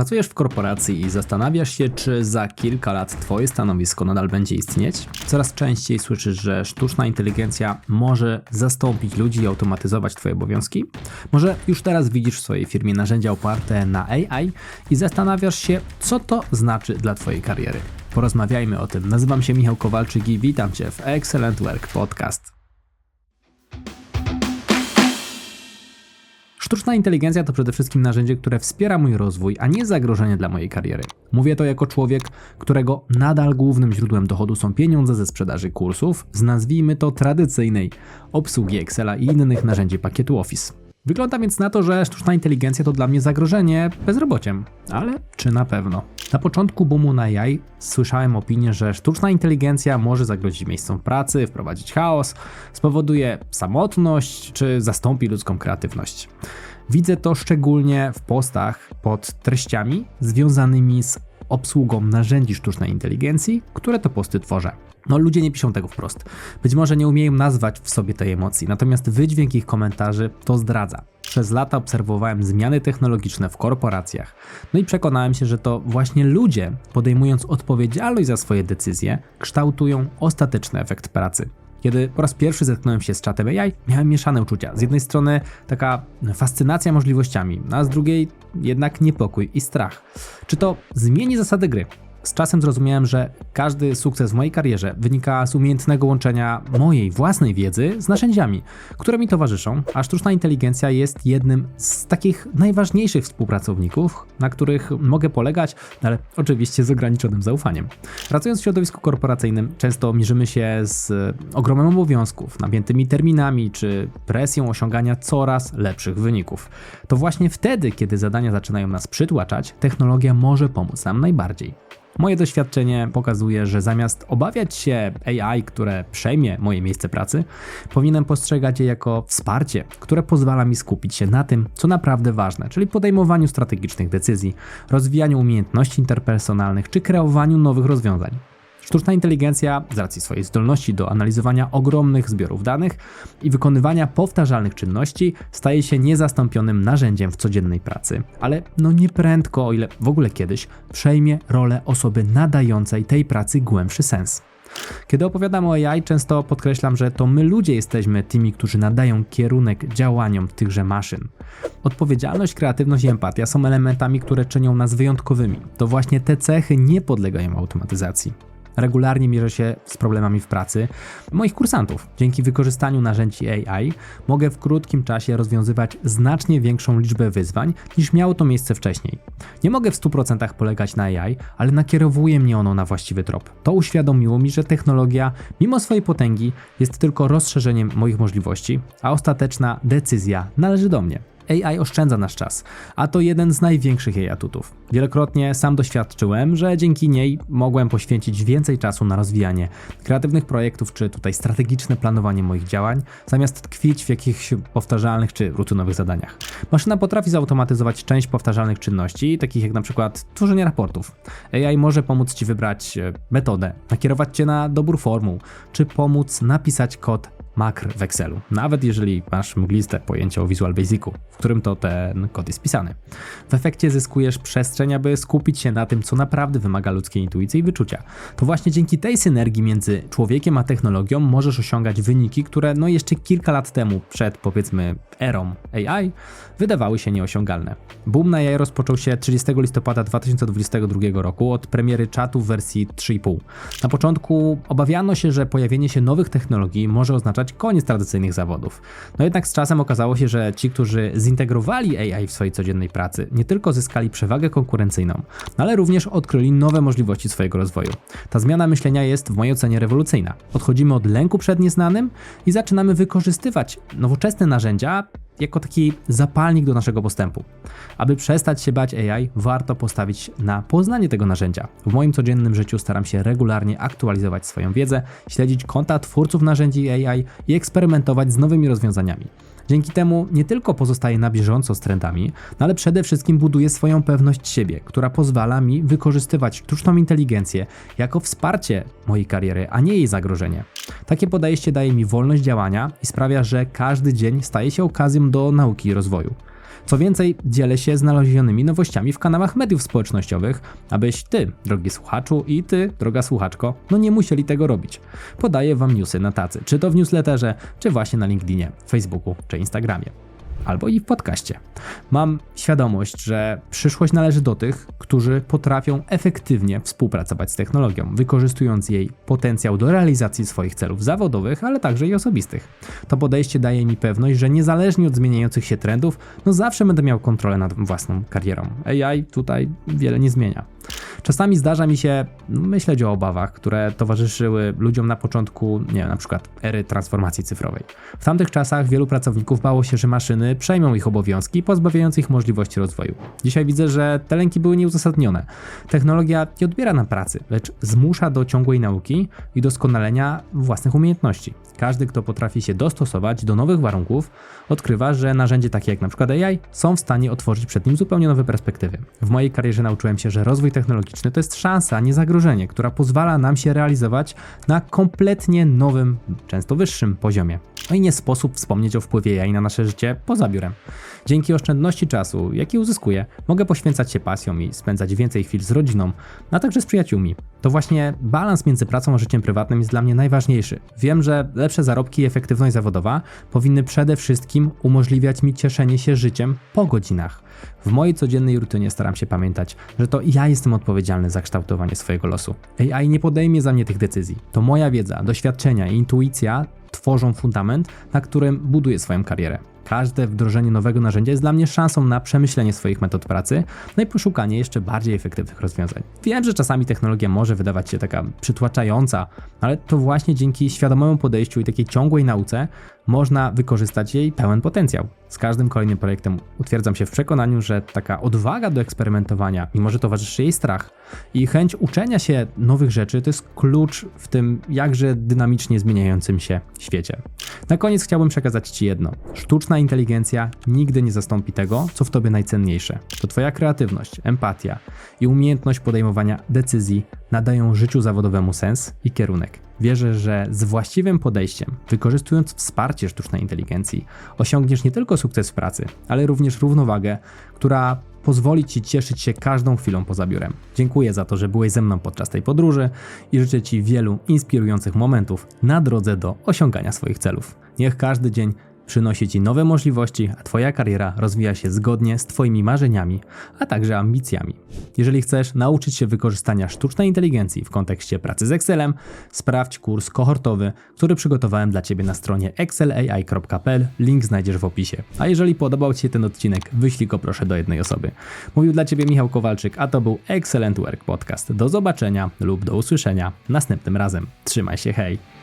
Pracujesz w korporacji i zastanawiasz się, czy za kilka lat Twoje stanowisko nadal będzie istnieć? Coraz częściej słyszysz, że sztuczna inteligencja może zastąpić ludzi i automatyzować Twoje obowiązki? Może już teraz widzisz w swojej firmie narzędzia oparte na AI i zastanawiasz się, co to znaczy dla Twojej kariery? Porozmawiajmy o tym. Nazywam się Michał Kowalczyk i witam Cię w Excellent Work Podcast. Sztuczna inteligencja to przede wszystkim narzędzie, które wspiera mój rozwój, a nie zagrożenie dla mojej kariery. Mówię to jako człowiek, którego nadal głównym źródłem dochodu są pieniądze ze sprzedaży kursów, z nazwijmy to tradycyjnej obsługi Excela i innych narzędzi pakietu Office. Wygląda więc na to, że sztuczna inteligencja to dla mnie zagrożenie bezrobociem. Ale czy na pewno? Na początku boomu na AI słyszałem opinię, że sztuczna inteligencja może zagrozić miejscom pracy, wprowadzić chaos, spowoduje samotność czy zastąpi ludzką kreatywność. Widzę to szczególnie w postach pod treściami związanymi z obsługą narzędzi sztucznej inteligencji, które to posty tworzę. No, ludzie nie piszą tego wprost. Być może nie umieją nazwać w sobie tej emocji, natomiast wydźwięk ich komentarzy to zdradza. Przez lata obserwowałem zmiany technologiczne w korporacjach, no i przekonałem się, że to właśnie ludzie, podejmując odpowiedzialność za swoje decyzje, kształtują ostateczny efekt pracy. Kiedy po raz pierwszy zetknąłem się z czatem AI, miałem mieszane uczucia. Z jednej strony taka fascynacja możliwościami, a z drugiej jednak niepokój i strach. Czy to zmieni zasady gry? Z czasem zrozumiałem, że każdy sukces w mojej karierze wynika z umiejętnego łączenia mojej własnej wiedzy z narzędziami, które mi towarzyszą, a sztuczna inteligencja jest jednym z takich najważniejszych współpracowników, na których mogę polegać, ale oczywiście z ograniczonym zaufaniem. Pracując w środowisku korporacyjnym, często mierzymy się z ogromem obowiązków, napiętymi terminami czy presją osiągania coraz lepszych wyników. To właśnie wtedy, kiedy zadania zaczynają nas przytłaczać, technologia może pomóc nam najbardziej. Moje doświadczenie pokazuje, że zamiast obawiać się AI, które przejmie moje miejsce pracy, powinienem postrzegać je jako wsparcie, które pozwala mi skupić się na tym, co naprawdę ważne, czyli podejmowaniu strategicznych decyzji, rozwijaniu umiejętności interpersonalnych czy kreowaniu nowych rozwiązań. Sztuczna inteligencja, z racji swojej zdolności do analizowania ogromnych zbiorów danych i wykonywania powtarzalnych czynności, staje się niezastąpionym narzędziem w codziennej pracy. Ale no nie prędko, o ile w ogóle kiedyś, przejmie rolę osoby nadającej tej pracy głębszy sens. Kiedy opowiadam o AI, często podkreślam, że to my ludzie jesteśmy tymi, którzy nadają kierunek działaniom tychże maszyn. Odpowiedzialność, kreatywność i empatia są elementami, które czynią nas wyjątkowymi. To właśnie te cechy nie podlegają automatyzacji. Regularnie mierzę się z problemami w pracy moich kursantów. Dzięki wykorzystaniu narzędzi AI mogę w krótkim czasie rozwiązywać znacznie większą liczbę wyzwań niż miało to miejsce wcześniej. Nie mogę w 100% polegać na AI, ale nakierowuje mnie ono na właściwy trop. To uświadomiło mi, że technologia, mimo swojej potęgi, jest tylko rozszerzeniem moich możliwości, a ostateczna decyzja należy do mnie. AI oszczędza nasz czas, a to jeden z największych jej atutów. Wielokrotnie sam doświadczyłem, że dzięki niej mogłem poświęcić więcej czasu na rozwijanie kreatywnych projektów czy tutaj strategiczne planowanie moich działań, zamiast tkwić w jakichś powtarzalnych czy rutynowych zadaniach. Maszyna potrafi zautomatyzować część powtarzalnych czynności, takich jak na przykład tworzenie raportów. AI może pomóc Ci wybrać e, metodę, nakierować Cię na dobór formuł, czy pomóc napisać kod makr w Excelu, nawet jeżeli masz mgliste pojęcie o Visual Basicu, w którym to ten kod jest pisany. W efekcie zyskujesz przestrzeń, aby skupić się na tym, co naprawdę wymaga ludzkiej intuicji i wyczucia. To właśnie dzięki tej synergii między człowiekiem a technologią możesz osiągać wyniki, które no jeszcze kilka lat temu, przed powiedzmy erą AI, wydawały się nieosiągalne. Boom na AI rozpoczął się 30 listopada 2022 roku od premiery czatu w wersji 3,5. Na początku obawiano się, że pojawienie się nowych technologii może oznaczać koniec tradycyjnych zawodów. No jednak z czasem okazało się, że ci, którzy zintegrowali AI w swojej codziennej pracy, nie tylko zyskali przewagę konkurencyjną, ale również odkryli nowe możliwości swojego rozwoju. Ta zmiana myślenia jest w mojej ocenie rewolucyjna. Odchodzimy od lęku przed nieznanym i zaczynamy wykorzystywać nowoczesne narzędzia jako taki zapalnik do naszego postępu. Aby przestać się bać AI, warto postawić na poznanie tego narzędzia. W moim codziennym życiu staram się regularnie aktualizować swoją wiedzę, śledzić konta twórców narzędzi AI i eksperymentować z nowymi rozwiązaniami. Dzięki temu nie tylko pozostaję na bieżąco z trendami, no ale przede wszystkim buduję swoją pewność siebie, która pozwala mi wykorzystywać sztuczną inteligencję jako wsparcie mojej kariery, a nie jej zagrożenie. Takie podejście daje mi wolność działania i sprawia, że każdy dzień staje się okazją do nauki i rozwoju. Co więcej, dzielę się znalezionymi nowościami w kanałach mediów społecznościowych, abyś ty, drogi słuchaczu, i ty, droga słuchaczko, no nie musieli tego robić. Podaję wam newsy na tacy, czy to w newsletterze, czy właśnie na LinkedInie, Facebooku czy Instagramie albo i w podcaście. Mam świadomość, że przyszłość należy do tych, którzy potrafią efektywnie współpracować z technologią, wykorzystując jej potencjał do realizacji swoich celów zawodowych, ale także i osobistych. To podejście daje mi pewność, że niezależnie od zmieniających się trendów, no zawsze będę miał kontrolę nad własną karierą. AI tutaj wiele nie zmienia. Czasami zdarza mi się myśleć o obawach, które towarzyszyły ludziom na początku, nie wiem, na przykład ery transformacji cyfrowej. W tamtych czasach wielu pracowników bało się, że maszyny przejmą ich obowiązki, pozbawiając ich możliwości rozwoju. Dzisiaj widzę, że te lęki były nieuzasadnione. Technologia nie odbiera nam pracy, lecz zmusza do ciągłej nauki i doskonalenia własnych umiejętności. Każdy, kto potrafi się dostosować do nowych warunków, odkrywa, że narzędzia takie jak np. AI są w stanie otworzyć przed nim zupełnie nowe perspektywy. W mojej karierze nauczyłem się, że rozwój technologiczny to jest szansa, nie zagrożenie, która pozwala nam się realizować na kompletnie nowym, często wyższym poziomie. No i nie sposób wspomnieć o wpływie AI na nasze życie poza biurem. Dzięki oszczędności czasu, jaki uzyskuję, mogę poświęcać się pasjom i spędzać więcej chwil z rodziną, a także z przyjaciółmi. To właśnie balans między pracą a życiem prywatnym jest dla mnie najważniejszy. Wiem, że lepsze zarobki i efektywność zawodowa powinny przede wszystkim umożliwiać mi cieszenie się życiem po godzinach. W mojej codziennej rutynie staram się pamiętać, że to ja jestem odpowiedzialny za kształtowanie swojego losu. AI nie podejmie za mnie tych decyzji. To moja wiedza, doświadczenia i intuicja tworzą fundament, na którym buduję swoją karierę. Każde wdrożenie nowego narzędzia jest dla mnie szansą na przemyślenie swoich metod pracy, no i poszukanie jeszcze bardziej efektywnych rozwiązań. Wiem, że czasami technologia może wydawać się taka przytłaczająca, ale to właśnie dzięki świadomemu podejściu i takiej ciągłej nauce można wykorzystać jej pełen potencjał. Z każdym kolejnym projektem utwierdzam się w przekonaniu, że taka odwaga do eksperymentowania, mimo że towarzyszy jej strach i chęć uczenia się nowych rzeczy, to jest klucz w tym jakże dynamicznie zmieniającym się świecie. Na koniec chciałbym przekazać Ci jedno. Sztuczna inteligencja nigdy nie zastąpi tego, co w Tobie najcenniejsze. To Twoja kreatywność, empatia i umiejętność podejmowania decyzji nadają życiu zawodowemu sens i kierunek. Wierzę, że z właściwym podejściem, wykorzystując wsparcie sztucznej inteligencji, osiągniesz nie tylko sukces w pracy, ale również równowagę, która pozwoli Ci cieszyć się każdą chwilą poza biurem. Dziękuję za to, że byłeś ze mną podczas tej podróży i życzę Ci wielu inspirujących momentów na drodze do osiągania swoich celów. Niech każdy dzień przynosi Ci nowe możliwości, a Twoja kariera rozwija się zgodnie z Twoimi marzeniami, a także ambicjami. Jeżeli chcesz nauczyć się wykorzystania sztucznej inteligencji w kontekście pracy z Excelem, sprawdź kurs kohortowy, który przygotowałem dla Ciebie na stronie excelai.pl. Link znajdziesz w opisie. A jeżeli podobał Ci się ten odcinek, wyślij go proszę do jednej osoby. Mówił dla Ciebie Michał Kowalczyk, a to był Excellent Work Podcast. Do zobaczenia lub do usłyszenia następnym razem. Trzymaj się, hej!